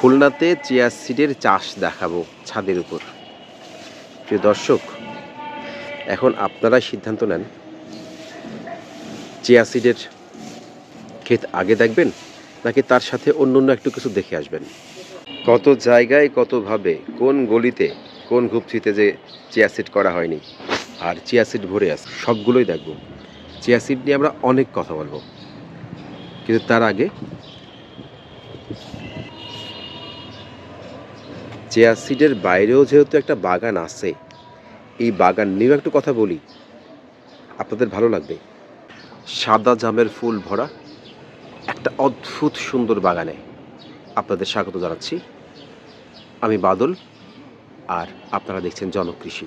খুলনাতে চিয়া সিডের চাষ দেখাবো ছাদের উপর। প্রিয় দর্শক, এখন আপনারা সিদ্ধান্ত নেন। চিয়া সিডের ক্ষেত আগে দেখবেন, নাকি তার সাথে অন্য অন্য একটু কিছু দেখে আসবেন? কত জায়গায়, কতভাবে, কোন গলিতে, কোন ঘুপচিতে যে চিয়া সিড করা হয়নি? আর চিয়া সিড ভরে আছে, সবগুলোই দেখব। চিয়া সিড নিয়ে আমরা অনেক কথা বলব। কিন্তু তার আগে চিয়া সিডের বাইরেও যেহেতু একটা বাগান আছে, এই বাগান নিয়েও একটু কথা বলি। আপনাদের ভালো লাগবে। সাদা জামের ফুল ভরা একটা অদ্ভুত সুন্দর বাগানে আপনাদের স্বাগত জানাচ্ছি। আমি বাদল আর আপনারা দেখছেন জনকৃষি।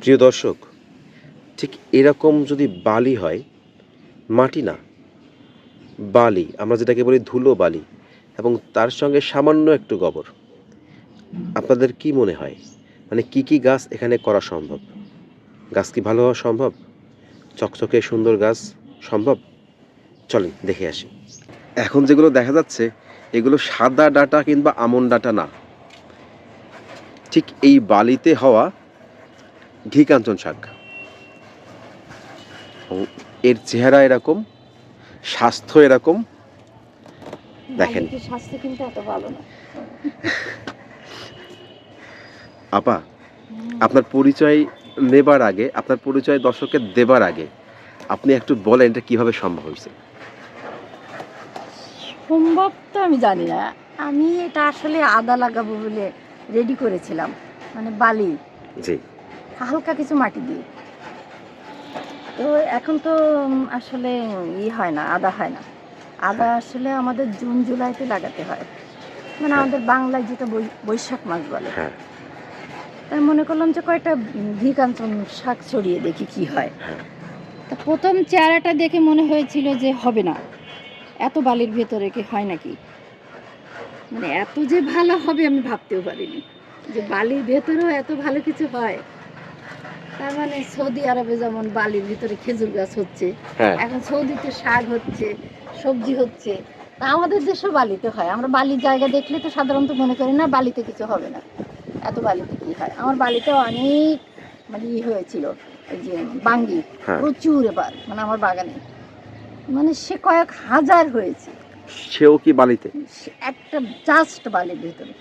প্রিয় দর্শক, ঠিক এরকম যদি বালি হয়, মাটি না, বালি, আমরা যেটাকে বলি ধুলো বালি এবং তার সঙ্গে সামান্য একটু গোবর আপনাদের কি মনে হয়? মানে কি কি গাছ এখানে করা সম্ভব? গাছ কি ভালো হওয়া সম্ভব? চকচকে সুন্দর গাছ সম্ভব? চলেন, দেখে আসি। এখন যেগুলো দেখা যাচ্ছে, এগুলো সাদা ডাটা কিংবা আমন ডাটা না। ঠিক এই বালিতে হওয়া ঘি কাঞ্চন শাক এর চেহারা এরকম, স্বাস্থ্য এরকম। দেখেন। স্বাস্থ্য কিন্তু এত ভালো না। আপা আপনার পরিচয় নেবার আগে আপনার পরিচয় দর্শককে দেবার আগে আপনি একটু বলেন এটা কীভাবে সম্ভব হয়েছে? সম্ভব তো আমি জানি না। আমি এটা আসলে আদা লাগাবো বলে রেডি করেছিলাম মানে বালি। জি। হালকা কিছু মাটি দিয়ে। তো এখন তো আসলে ই হয় না আদা হয় না। আদা আসলে আমাদের জুন জুলাইতে লাগাতে হয়। মানে আমাদের বাংলায় যেটা বৈশাখ মাস বলে। হ্যাঁ। তাই মনে করলাম যে কয়েকটা ঘি কাঞ্চন শাক ছড়িয়ে দেখি কি হয়। তা প্রথম চেহারাটা দেখে মনে হয়েছিল যে হবে না। এত বালির ভেতরে কি হয় নাকি? মানে এত যে ভালো হবে আমি ভাবতেও পারিনি। যে বালির ভেতরেও এত ভালো কিছু হয়। তার মানে সৌদি আরবে যেমন বালির ভিতরে খেজুর গাছ হচ্ছে হ্যাঁ। এখন সৌদিতে শাক হচ্ছে সবজি হচ্ছে তা আমাদের দেশেও বালিতে হয়। আমরা বালির জায়গা দেখলে তো সাধারণত মনে করি না বালিতে কিছু হবে না। এত বালিতে কি হয়? আমার বালিতে অনেক মানে ই হয়েছিল ওই যে বাঙ্গি হ্যাঁ। প্রচুর এবার মানে আমার বাগানে। মানে সে কয়েক হাজার হয়েছে। সেও কি বালিতে? একটা জাস্ট বালির ভিতরে।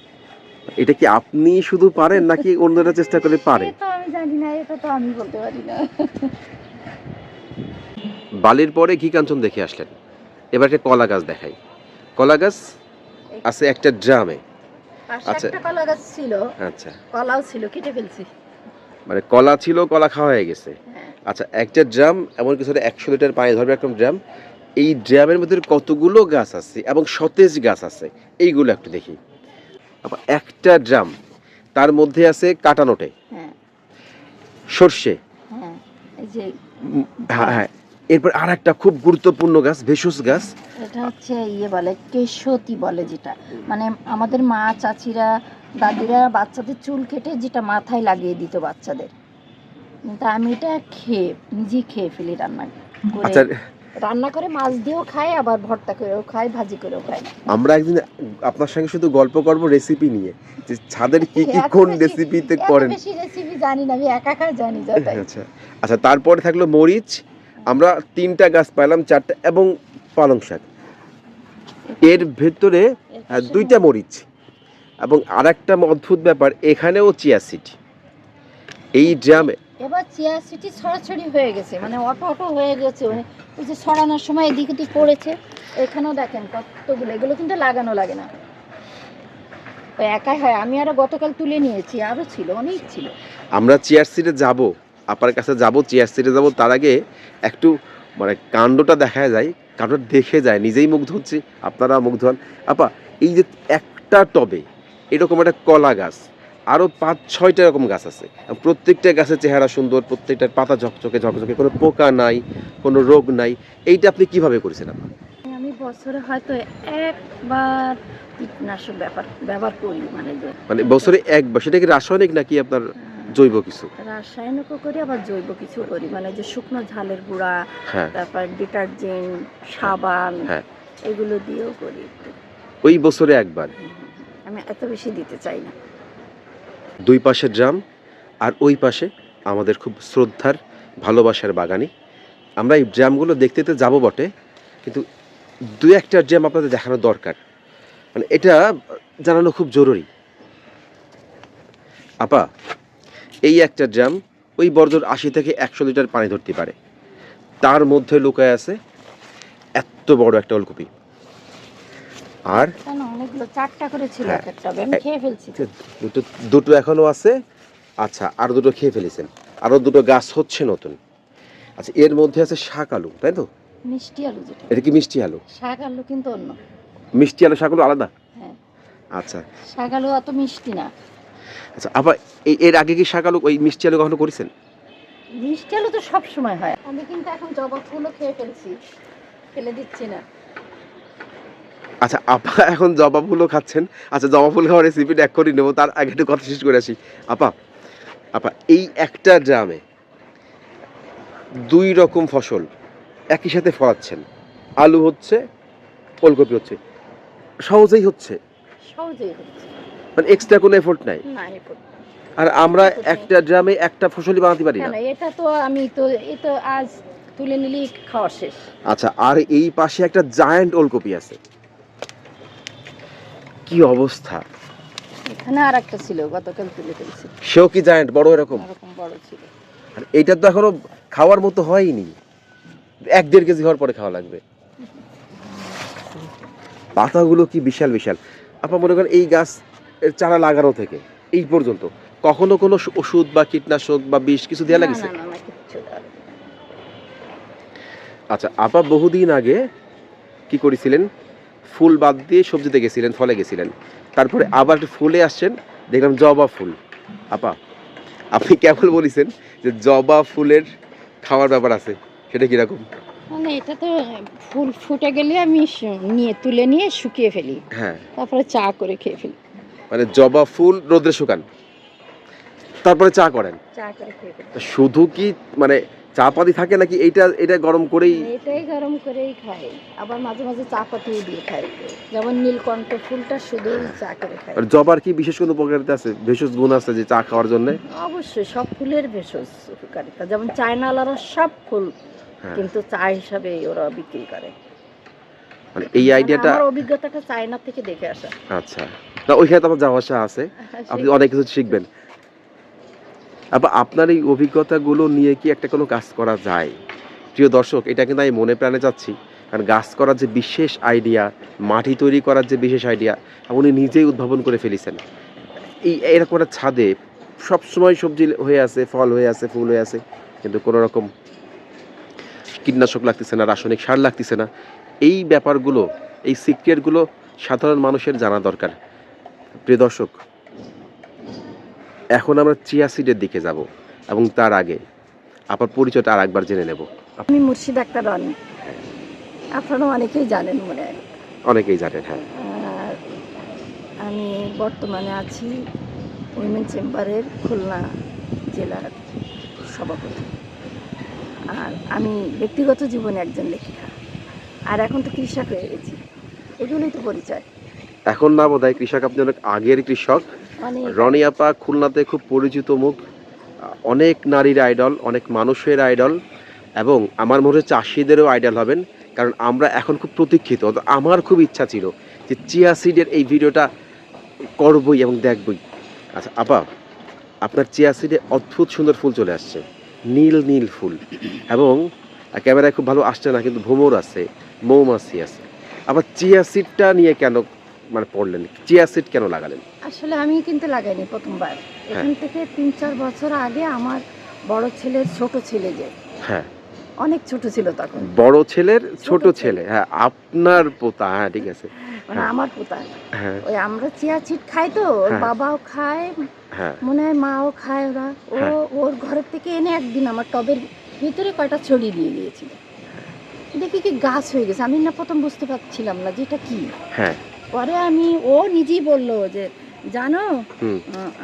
এটা কি আপনি শুধু পারেন নাকি অন্যরা চেষ্টা করে পারে? আমি জানি না এটা তো আমি বলতে পারি না। বালির পরে ঘি কাঞ্চন দেখে আসলেন। এবার একটা কলা গাছ দেখাই। কলা গাছ আছে একটা ড্রামে। আচ্ছা। একটা কলা গাছ ছিল। আচ্ছা। কলাও ছিল কেটে ফেলছি। মানে কলা ছিল কলা খাওয়া হয়ে গেছে। হ্যাঁ। আচ্ছা একটা ড্রাম এমন কিছু একশো লিটার পানি ধরবে একটা ড্রাম। এই ড্রামের মধ্যে কতগুলো গাছ আছে এবং সতেজ গাছ আছে? এইগুলো একটু দেখি। একটা ড্রাম তার মধ্যে আছে কাটানোটে হ্যাঁ। সর্ষে। হ্যাঁ হ্যাঁ হ্যাঁ। এরপর আর একটা খুব গুরুত্বপূর্ণ গাছ ভেষজ গাছ। এটা হচ্ছে ইয়ে বলে কেশতি বলে যেটা। মানে আমাদের মা চাচিরা দাদিরা বাচ্চাদের চুল কেটে যেটা মাথায় লাগিয়ে দিত বাচ্চাদের। কিন্তু আমি এটা খেয়ে নিজে খেয়ে ফেলি রান্না করে। আচ্ছা রান্না করে মাছ দিয়েও খাই আবার ভর্তা করেও খাই ভাজি করেও খাই আমরা একদিন আপনার সঙ্গে শুধু গল্প করব রেসিপি নিয়ে যে ছাদের কি কি কোন রেসিপিতে করেন? বেশি রেসিপি জানি না আমি একা একা জানি আচ্ছা আচ্ছা তারপরে থাকল মরিচ আমরা তিনটা গাছ পাইলাম চারটা এবং পালং শাক। এর ভেতরে হ্যাঁ, দুইটা মরিচ এবং আর একটা অদ্ভুত ব্যাপার এখানেও চিয়াসিড এই ড্রামে এবার চিয়া সিটি ছড়াছড়ি হয়ে গেছে মানে অটো অটো হয়ে গেছে মানে ওই যে ছড়ানোর সময় এদিকে পড়েছে। এখানেও দেখেন কতগুলো এগুলো কিন্তু লাগানো লাগে না। একাই হয় আমি আরও গতকাল তুলে নিয়েছি আরও ছিল অনেক ছিল। আমরা চেয়ার সিটে যাব। আপনার কাছে যাব চেয়ার সিটে যাব তার আগে একটু মানে কাণ্ডটা দেখা যায় কাণ্ডটা দেখে যায় নিজেই মুগ্ধ হচ্ছে আপনারা মুগ্ধ হন। আপা এই যে একটা টবে এরকম একটা কলা গাছ আরও পাঁচ ছয়টা এরকম গাছ আছে প্রত্যেকটা গাছের চেহারা সুন্দর প্রত্যেকটার পাতা ঝকঝকে ঝকঝকে কোনো পোকা নাই কোনো রোগ নাই এইটা আপনি কীভাবে করেছেন আপা? আমি বছরে হয়তো একবার কীটনাশক ব্যাপার ব্যবহার করি মানে মানে বছরে একবার সেটা কি রাসায়নিক নাকি আপনার জৈব কিছু। রাসায়নিকও করি আবার জৈব কিছু করি। মানে যে শুকনো ঝালের গুঁড়া হ্যাঁ। তারপর ডিটারজেন্ট সাবান হ্যাঁ। এগুলো দিয়েও করি ওই বছরে একবার। আমি আমি এত বেশি দিতে চাই না। দুই পাশে ড্রাম আর ওই পাশে আমাদের খুব শ্রদ্ধার ভালোবাসার বাগানি আমরা এই ড্রামগুলো দেখতে তো যাব বটে কিন্তু দু একটা ড্রাম আপনাদের দেখানো দরকার। মানে এটা জানানো খুব জরুরি। আপা এই একটা ড্রাম ওই বর্জর আশি থেকে একশো লিটার পানি ধরতে পারে। তার মধ্যে লুকায় আছে এত বড় একটা ওলকপি। আর হ্যাঁ। দুটো দুটো এখনও আছে। আচ্ছা আর দুটো খেয়ে ফেলেছেন। আরও দুটো গাছ হচ্ছে নতুন। আচ্ছা এর মধ্যে আছে শাক আলু তাই তো? মিষ্টি আলু যেটা। এটা কি মিষ্টি আলু? শাক আলু কিন্তু অন্য। মিষ্টি আলু শাক আলু আলাদা? হ্যাঁ। আচ্ছা। শাক আলু অত মিষ্টি না। আচ্ছা আবার এর আগে কি শাক আলু ওই মিষ্টি আলু কখনো করেছেন? মিষ্টি আলু তো সব সময় হয়। আমি কিন্তু এখন জবা ফুলও খেয়ে ফেলছি। ফেলে দিচ্ছি না। আচ্ছা আপা এখন জবা ফুলও খাচ্ছেন। আচ্ছা জবা ফুল খাওয়ার রেসিপিটা এক করে নেব তার আগে একটু কথা শেষ করে আসি। আপা আপা এই একটা ড্রামে দুই রকম ফসল একই সাথে ফলাচ্ছেন। আলু হচ্ছে ওলকপি হচ্ছে। সহজেই হচ্ছে? সহজেই হচ্ছে। মানে এক্সট্রা কোনো এফোর্ট নাই? না আর আমরা একটা ড্রামে একটা ফসলই বানাতে পারি না? এটা তো আমি তো তো আজ তুলে নিলেই খাওয়া শেষ। আচ্ছা আর এই পাশে একটা জায়ান্ট ওলকপি আছে। কি অবস্থা? এখানে আর একটা ছিল গতকাল তুলে ফেলছি। সেও কি জায়ান্ট বড় এরকম? এরকম বড় ছিল। আর এইটা তো এখনও খাওয়ার মতো হয়নি। এক দেড় কেজি হওয়ার পরে খাওয়া লাগবে। পাতাগুলো কি বিশাল বিশাল। আপনার মনে করেন এই গাছ এর চারা লাগানো থেকে এই পর্যন্ত। কখনো কোনো ওষুধ বা কীটনাশক বা বিষ কিছু দেওয়া লাগেছে। আচ্ছা আপা বহুদিন আগে কি করেছিলেন? ফুল বাদ দিয়ে সবজিতে গেছিলেন ফলে গেছিলেন। তারপরে আবার ফুলে আসছেন দেখলাম জবা ফুল। আপা আপনি কেবল বলেছেন যে জবা ফুলের খাওয়ার ব্যাপার আছে? সেটা কীরকম? মানে এটা তো ফুল ফুটে গেলে আমি নিয়ে তুলে নিয়ে শুকিয়ে ফেলি। হ্যাঁ। তারপরে চা করে খেয়ে ফেলি। মানে জবা ফুল রোদ্রে শুকান। তারপরে চা করেন। শুধু কি মানে চা পাতি থাকে নাকি এইটা এটা গরম করেই? এটাই গরম করেই খাই। আবার মাঝে মাঝে চা পাতিও দিয়ে খাই। যেমন নীলকণ্ঠ ফুলটা শুধুই চা করে খাই। আর জবার কি বিশেষ কোনো উপকারিতা আছে? ভেষজ গুণ আছে যে চা খাওয়ার জন্য? অবশ্যই সব ফুলের ভেষজ উপকারিতা। যেমন চায়নালারা সব ফুল হ্যাঁ। কিন্তু চা হিসাবে ওরা বিক্রি করে। মানে এই মানে আইডিয়াটা আমার অভিজ্ঞতাটা চায়না থেকে দেখে আসা। আচ্ছা। না ওইখানে তো আমার যাওয়া আসা আছে। আপনি অনেক কিছু শিখবেন। আবার আপনার এই অভিজ্ঞতাগুলো নিয়ে কি একটা কোনো কাজ করা যায়? প্রিয় দর্শক এটা কিন্তু আমি মনে প্রাণে যাচ্ছি কারণ গাছ করার যে বিশেষ আইডিয়া মাটি তৈরি করার যে বিশেষ আইডিয়া উনি নিজেই উদ্ভাবন করে ফেলেছেন। এই এরকম একটা ছাদে সবসময় সবজি হয়ে আছে ফল হয়ে আছে ফুল হয়ে আছে কিন্তু কোনো রকম কীটনাশক লাগতেছে না রাসায়নিক সার লাগতেছে না। এই ব্যাপারগুলো এই সিক্রেটগুলো সাধারণ মানুষের জানা দরকার। প্রিয় দর্শক এখন আমরা চিয়া সিডের দিকে যাব এবং তার আগে আপনার পরিচয়টা আর একবার জেনে নেব। আমি মুর্শিদ আক্তার রানী। আপনারা অনেকেই জানেন মনে হয়। অনেকেই জানেন হ্যাঁ। আমি বর্তমানে আছি উইমেন চেম্বারের খুলনা জেলার সভাপতি। আর আমি ব্যক্তিগত জীবনে একজন লেখিকা। আর এখন তো কৃষক হয়ে গেছি। এগুলোই তো পরিচয়। এখন না বোধ হয় কৃষক আপনি অনেক আগের কৃষক। রনি আপা খুলনাতে খুব পরিচিত মুখ। অনেক নারীর আইডল অনেক মানুষের আইডল এবং আমার মনে হয় চাষিদেরও আইডল হবেন। কারণ আমরা এখন খুব প্রতীক্ষিত। আমার খুব ইচ্ছা ছিল যে চিয়া সিডের এই ভিডিওটা করবই এবং দেখবই। আচ্ছা আপা আপনার চিয়া সিডে অদ্ভুত সুন্দর ফুল চলে আসছে। নীল নীল ফুল। এবং ক্যামেরায় খুব ভালো আসছে না কিন্তু ভ্রমর আছে। মৌমাছি আছে। আবার চিয়া সিডটা নিয়ে কেন মানে পড়লেন? চিয়া সিড কেন লাগালেন? আসলে আমি কিন্তু লাগাইনি প্রথমবার। এখান থেকে তিন চার বছর আগে আমার বড় ছেলের ছোট ছেলে যে হ্যাঁ। অনেক ছোট ছিল তখন। বড় ছেলের ছোট ছেলে। হ্যাঁ আপনার পোতা হ্যাঁ ঠিক আছে। মানে হ্যাঁ। আমার পোতা। হ্যাঁ। ওই আমরা চিয়া চিট খাই তো ওর হ্যাঁ। বাবাও খায় হ্যাঁ। মনে হয় মাও খায় ওরা। ও হ্যাঁ। ওর ঘরের থেকে এনে একদিন আমার টবের ভিতরে কয়টা ছড়িয়ে দিয়ে গিয়েছিল দেখি কি গাছ হয়ে গেছে? আমি না প্রথম বুঝতে পারছিলাম না যে এটা কি। হ্যাঁ। পরে আমি ও নিজেই বলল যে জানো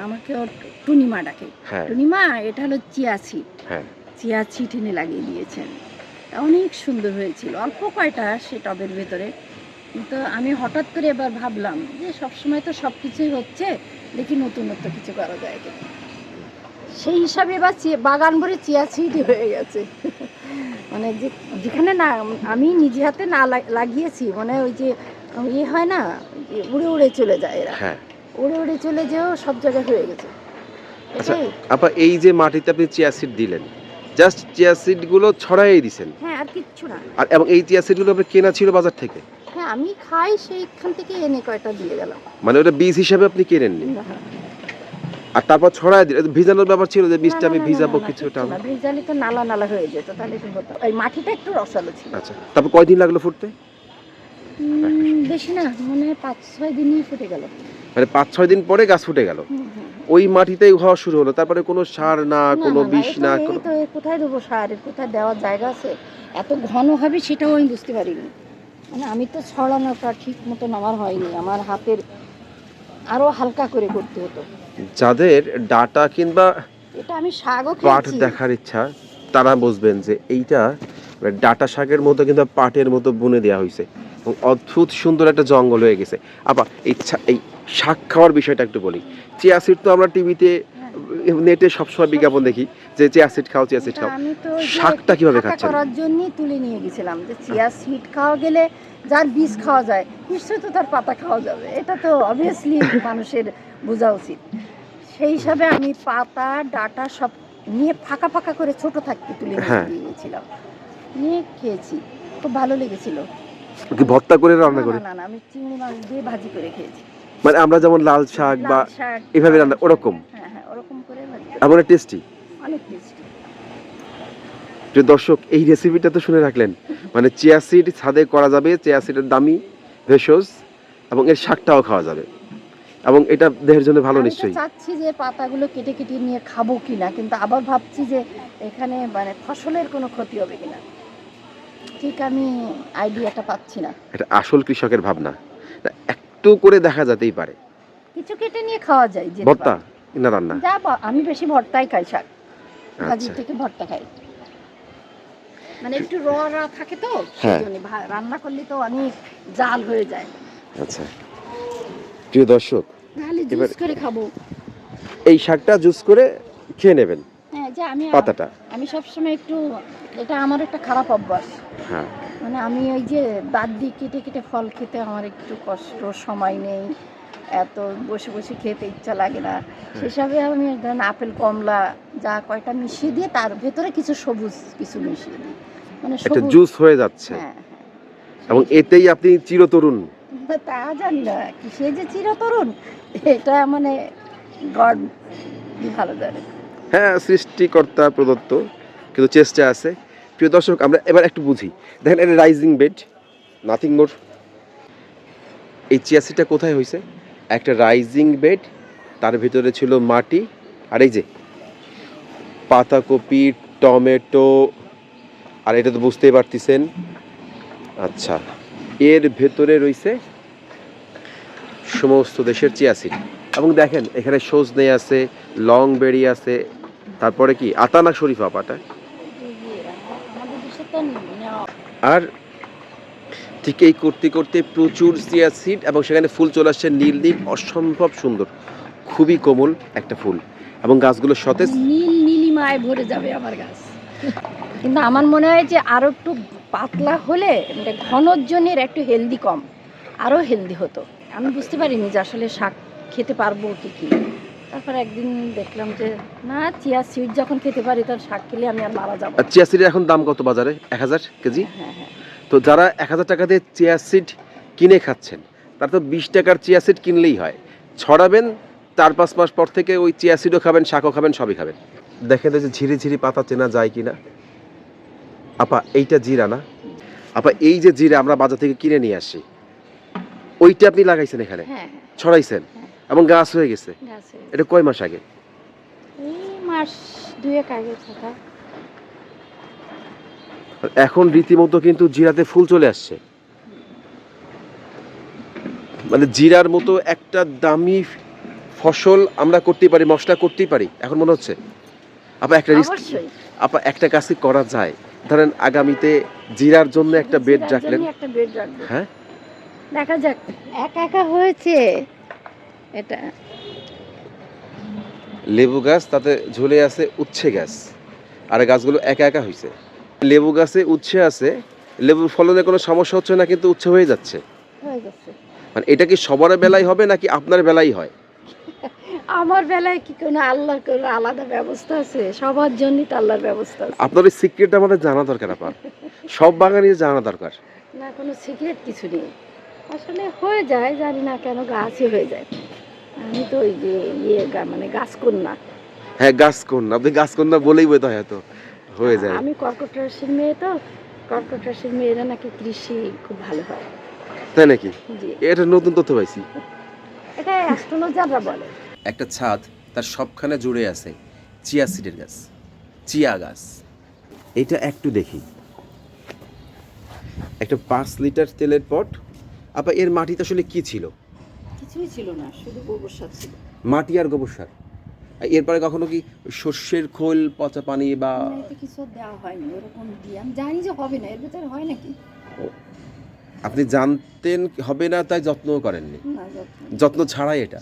আমাকে ওর টুনিমা ডাকে। হ্যাঁ। টুনিমা এটা হলো চিয়া সিট হ্যাঁ। চিয়া ছিট এনে লাগিয়ে দিয়েছেন। তা অনেক সুন্দর হয়েছিল। অল্প কয়টা সে টবের ভেতরে। তো আমি হঠাৎ করে এবার ভাবলাম যে সবসময় তো সব কিছুই হচ্ছে দেখি নতুনত্ব কিছু করা যায় কিনা। সেই হিসাবে এবার বাগান ভরে চিয়া হয়ে গেছে। মানে যে যেখানে না আমি নিজে হাতে না লাগিয়েছি মানে ওই যে ইয়ে হয় না উড়ে উড়ে চলে যায় এরা। হ্যাঁ। উড়ে উড়ে চলে যেও সব জায়গায় হয়ে গেছে। আচ্ছা। আপা এই যে মাটিতে আপনি চিয়া সিড দিলেন জাস্ট চিয়া সিডগুলো ছড়াই দিছেন। হ্যাঁ আর কিচ্ছু না। আর এবং এই চিয়া সিডগুলো আপনার কেনা ছিল বাজার থেকে? হ্যাঁ আমি খাই সেইখান থেকে এনে কয়টা দিয়ে গেলাম। মানে ওটা বীজ হিসেবে আপনি কিনেননি? না, আর তারপর ছড়াই দিলেন ভিজানোর ব্যাপার ছিল যে বীজটা আমি ভিজাবো কিছুটা ভিজালে তো নালা নালা হয়ে যেত তাহলে কি হতো? এই মাটিটা একটু রসালো ছিল। আচ্ছা তারপর কয়দিন লাগল ফুটতে? বেশি না মনে হয় পাঁচ ছয় দিনই ফুটে গেল। মানে পাঁচ ছয় দিন পরে গাছ ফুটে গেল। ওই মাটিতেই হওয়া শুরু হলো তারপরে কোনো সার না কোনো বিষ না কোনো কোথায় দেবো সার কোথায় দেওয়ার জায়গা আছে? এত ঘন হবে সেটাও আমি বুঝতে পারিনি। মানে আমি তো ছড়ানোটা ঠিক মতন আমার হয়নি আমার হাতের আরও হালকা করে করতে হতো। যাদের ডাটা কিংবা এটা আমি শাকও পাট দেখার ইচ্ছা তারা বুঝবেন যে এইটা মানে ডাটা শাকের মতো কিন্তু পাটের মতো বুনে দেওয়া হয়েছে এবং অদ্ভুত সুন্দর একটা জঙ্গল হয়ে গেছে। আবার এই এই শাক খাওয়ার বিষয়টা একটু বলি। চিয়া সিড তো আমরা টিভিতে নেটে সবসময় বিজ্ঞাপন দেখি যে চিয়া সিড খাও চিয়া সিড খাও। আমি তো শাকটা কীভাবে খাচ্ছেন? করার জন্য তুলে নিয়ে গেছিলাম যে চিয়া সিড খাওয়া গেলে যার বীজ খাওয়া যায় নিশ্চয়ই তো তার পাতা খাওয়া যাবে। এটা তো অবভিয়াসলি মানুষের বোঝা উচিত। সেই হিসাবে আমি পাতা ডাটা সব নিয়ে ফাঁকা ফাঁকা করে ছোট থাকতে তুলে নিয়ে হ্যাঁ। নিয়ে খেয়েছি খুব ভালো লেগেছিল। কি ভর্তা করে রান্না করে? না না আমি চিংড়ি মাছ দিয়ে ভাজি করে খেয়েছি। মানে আমরা যেমন লাল শাক বা এভাবে রান্না ওরকম? হ্যাঁ হ্যাঁ ওরকম ভাজি এমন টেস্টি অনেক টেস্টি যে দর্শক এই রেসিপিটা তো শুনে রাখলেন। মানে চিয়া সিড ছাদে করা যাবে চিয়া সিডের দামি ভেষজ এবং এর শাকটাও খাওয়া যাবে। এবং এটা দেহের জন্য ভালো নিশ্চয়ই। চাচ্ছি যে পাতাগুলো কেটে কেটে নিয়ে খাব কিনা কিন্তু আবার ভাবছি যে এখানে মানে ফসলের কোনো ক্ষতি হবে কিনা। ঠিক আমি আইডিয়াটা পাচ্ছি না। এটা আসল কৃষকের ভাবনা। একটু করে দেখা যেতেই পারে। কিছু কেটে নিয়ে খাওয়া যায় যেতে ভর্তা। না রান্না যা আমি বেশি ভর্তাই খাই শাক আচ্ছা। থেকে ভর্তা খাই। মানে একটু র রা থাকে তো হ্যাঁ। সেজন্য রান্না করলে তো অনেক জাল হয়ে যায়। আচ্ছা। প্রিয় দর্শক তাহলে জুস করে খাব। এই শাকটা জুস করে খেয়ে নেবেন। হ্যাঁ যে আমি পাতাটা। আমি সবসময় একটু এটা আমার একটা খারাপ অভ্যাস। হ্যাঁ। মানে আমি ওই যে বাদ দিয়ে কেটে কেটে ফল খেতে আমার একটু কষ্ট সময় নেই। এত বসে বসে খেতে ইচ্ছা লাগে না। সেসবে আমি ধরেন আপেল কমলা যা কয়টা মিশিয়ে দিয়ে তার ভেতরে কিছু সবুজ কিছু মিশিয়ে দিই। মানে একটা জুস হয়ে যাচ্ছে। হ্যাঁ এবং এতেই আপনি চিরতরুণ। হ্যাঁ তা জানি না কিসে যে চিরতরুণ এটা মানে গড ভালো জানে। হ্যাঁ সৃষ্টিকর্তা প্রদত্ত কিন্তু চেষ্টা আছে। প্রিয় দর্শক আমরা এবার একটু বুঝি। দেখেন এটা রাইজিং বেড নাথিং মোর এই চিয়াসিটা কোথায় হয়েছে একটা রাইজিং বেড তার ভিতরে ছিল মাটি আর এই যে পাতাকপি টমেটো আর এটা তো বুঝতেই পারতেছেন। আচ্ছা এর ভেতরে রয়েছে সমস্ত দেশের চিয়াসিড এবং দেখেন এখানে সজনে আছে লং বেরি আছে তারপরে কি আতানা শরীফা পাটা আমাদের দেশে তো নেওয়া আর ঠিক এই করতে করতে প্রচুর চিয়া সিড এবং সেখানে ফুল চলে আসছে নীল নীল অসম্ভব সুন্দর খুবই কোমল একটা ফুল। এবং গাছগুলো সতেজ। নীল নীলিমায় ভরে যাবে আমার গাছ। কিন্তু আমার মনে হয় যে আরও একটু পাতলা হলে মানে ঘনর জন্যের একটু হেলদি কম আরও হেলদি হতো। আমি বুঝতে পারিনি যে আসলে শাক খেতে পারব কি কি। তারপর একদিন দেখলাম যে না চিয়া সিড যখন খেতে পারি তার শাক খেলে আমি আর মারা যাব চিয়া সিডের এখন দাম কত বাজারে? এক হাজার কেজি? হ্যাঁ হ্যাঁ। তো যারা এক হাজার টাকা দিয়ে চেয়ার সিড কিনে খাচ্ছেন তারা তো বিশ টাকার চেয়ার সিড কিনলেই হয়। ছড়াবেন চার পাঁচ মাস পর থেকে ওই চিয়া সিডও খাবেন শাকও খাবেন সবই খাবেন। দেখেন যে ঝিরি ঝিরি পাতা চেনা যায় কিনা। আপা এইটা জিরা না? আপা এই যে জিরা আমরা বাজার থেকে কিনে নিয়ে আসি ওইটা আপনি লাগাইছেন এখানে? হ্যাঁ ছড়াইছেন? এবং গাছ হয়ে গেছে। হ্যাঁ এটা কয় মাস আগে? মাস দুয়েক আগে এখন রীতিমতো কিন্তু জিরাতে ফুল চলে আসছে। মানে জিরার মতো একটা দামি ফসল আমরা করতেই পারি মশলা করতেই পারি এখন মনে হচ্ছে? আপা একটা রিস্ক আপা একটা কাজ করা যায়। ধরেন আগামীতে জিরার জন্য একটা বেড রাখলেন। একটা বেড রাখব। হ্যাঁ? দেখা যাক। একা একা হয়েছে এটা। লেবু গাছ তাতে ঝুলে আছে উচ্ছে গাছ। আর গাছগুলো একা একা হয়েছে লেবু গাছে উচ্ছে আছে লেবুর ফলনে কোনো সমস্যা হচ্ছে না কিন্তু উচ্ছে হয়ে যাচ্ছে। মানে এটা কি সবার বেলায় হবে নাকি আপনার বেলায় হয়? আমার বেলায় কি কোনো আল্লাহর কোনো আলাদা ব্যবস্থা আছে? সবার জন্যই তো আল্লাহর ব্যবস্থা আছে। আপনার ওই সিক্রেট আমাদের জানা দরকার আপনার সব বাগানই জানা দরকার। না কোনো সিক্রেট কিছু নেই। আসলে হয়ে যায় জানি না কেন গাছই হয়ে যায়। আমি তো ওই যে ইয়ে মানে গাছ কন্যা। হ্যাঁ গাছ কন্যা। আপনি গাছ কন্যা বলেই বোধ হয় হয়তো। হয়ে যায়। আমি কর্কট রাশির মেয়ে তো কর্কট রাশির মেয়েরা নাকি কৃষি খুব ভালো হয়। তাই নাকি? জি। এটা নতুন তথ্য পাইছি। এটা অ্যাস্ট্রোলজাররা বলে। একটা ছাদ তার সবখানে জুড়ে আছে চিয়া সিডের গাছ চিয়া গাছ। এটা একটু দেখি। একটা পাঁচ লিটার তেলের পট। আপা এর মাটিতে আসলে কি ছিল? কিছুই ছিল না শুধু গোবর সার ছিল। মাটি আর গোবর সার? এরপরে কখনো কি শস্যের খোল পচা পানি বা কিছু দেওয়া হয়নি ওরকম দিয়ে। আমি জানি যে হবে না এর ভিতরে হয় নাকি? আপনি জানতেন হবে না তাই যত্নও করেননি? না যত্ন যত্ন ছাড়াই এটা?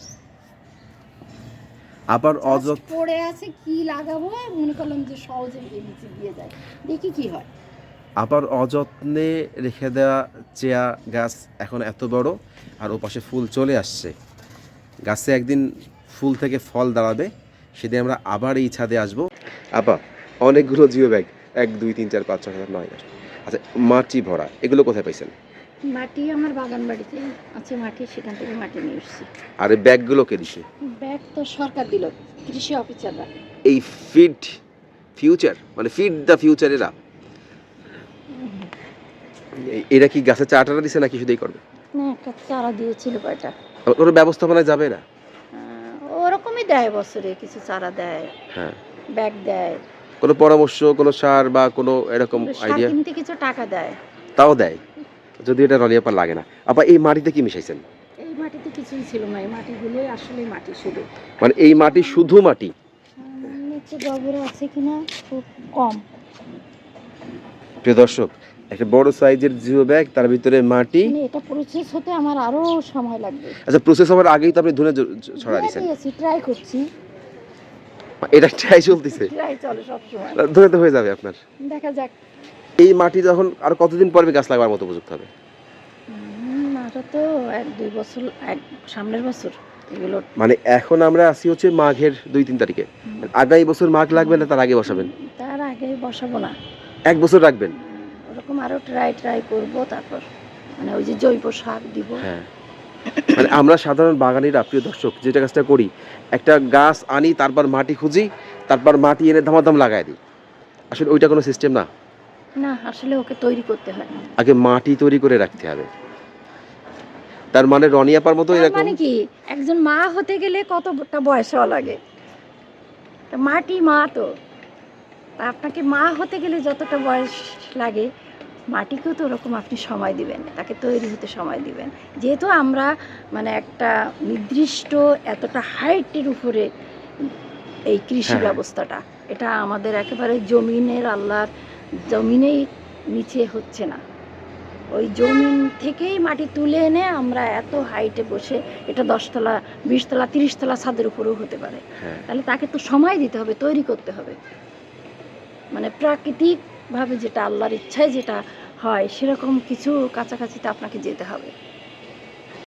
আবার অযত্ন পড়ে আছে কি লাগাবো? মনে করলাম যে সহজে নিচে দিয়ে যায়। দেখি কি হয়। আবার অযত্নে রেখে দেওয়া চেয়া গাছ এখন এত বড় আর ও পাশে ফুল চলে আসছে। গাছে একদিন ফুল থেকে ফল দাঁড়াবে। সেদিন আমরা আবার এই ছাদে আসব। আপা অনেকগুলো জিও ব্যাগ এক দুই তিন চার পাঁচ ছয় সাত নয় দশ। আচ্ছা মাটি ভরা এগুলো কোথায় পাইছেন? মাটি আমার বাগান বাড়িতে। আছে মাটি সেখান থেকে মাটি নিয়ে এসেছি। আর এই ব্যাগগুলো কে দিছে? ব্যাগ তো সরকার দিল কৃষি অফিসাররা। এই ফিড ফিউচার মানে ফিড দ্য ফিউচার এরা? এরা কি গাছে চাটাটা দিছে নাকি শুধুই করবে? না একটা চারা দিয়েছিল কয়টা। আবার কোনো ব্যবস্থাপনায় যাবে না? আহ, ওরকমই দেয় বছরে কিছু চারা দেয় হ্যাঁ। ব্যাগ দেয়। কোনো পরামর্শ কোনো সার বা কোনো এরকম সার আইডিয়া কিনতে কিছু টাকা দেয়। তাও দেয়? যদি এটা রলিয়াপার লাগে না। আবার এই মাটিতে কি মিশাইছেন? এই মাটিতে কিছুই ছিল না। এই মাটিগুলোই আসলে মাটি শুধু। মানে এই মাটি শুধু মাটি? নিচে গোবর আছে কিনা? খুব কম। প্রিয় দর্শক একটা বড় সাইজের জিও ব্যাগ তার ভিতরে মাটি। মানে এটা প্রসেস হতে আমার আরও সময় লাগবে। আচ্ছা প্রসেস হওয়ার আগেই তো আপনি ধুনে ছড়া দিয়েছেন। দিয়েছি ট্রাই করছি। এটা ট্রাই চলতেছে? ট্রাই চলে সব সময় ধরে তো হয়ে যাবে আপনার। দেখা যাক। এই মাটি যখন আর কতদিন পরে গাছ লাগাবার মতো উপযুক্ত হবে? উম, এটা তো এক দুই বছর এক সামনের বছর। এগুলো মানে এখন আমরা আসি হচ্ছে মাঘের দুই তিন তারিখে। আগামী বছর মাঘ লাগবে না তার আগে বসাবেন? তার আগে বসাবো না। এক বছর রাখবেন? ওরকম আরও ট্রাই ট্রাই করব তারপর মানে ওই যে জৈব সার দিব। হ্যাঁ। মানে আমরা সাধারণ বাগানিরা প্রিয় দর্শক যেটা কাজটা করি একটা গাছ আনি তারপর মাটি খুঁজি তারপর মাটি এনে ধামাধাম লাগাই দিই। আসলে ওইটা কোনো সিস্টেম না। না আসলে ওকে তৈরি করতে হয় আগে মাটি তৈরি করে রাখতে হবে। তার মানে রনিয়াপার মতো তার এরকম মানে কি? একজন মা হতে গেলে কতটা বয়স হওয়া লাগে? তা মাটি মা তো আপনাকে মা হতে গেলে যতটা বয়স লাগে মাটিকেও তো ওরকম আপনি সময় দিবেন তাকে তৈরি হতে সময় দিবেন। যেহেতু আমরা মানে একটা নির্দিষ্ট এতটা হাইটের উপরে এই কৃষি হ্যাঁ। ব্যবস্থাটা এটা আমাদের একেবারে জমিনের আল্লাহর জমিনেই নিচে হচ্ছে না। ওই জমিন থেকেই মাটি তুলে এনে আমরা এত হাইটে বসে এটা দশতলা বিশতলা তিরিশতলা ছাদের উপরেও হতে পারে। হ্যাঁ। তাহলে তাকে তো সময় দিতে হবে তৈরি করতে হবে। মানে প্রাকৃতিকভাবে যেটা আল্লাহর ইচ্ছায় যেটা হয় সেরকম কিছু কাছাকাছিতে আপনাকে যেতে হবে।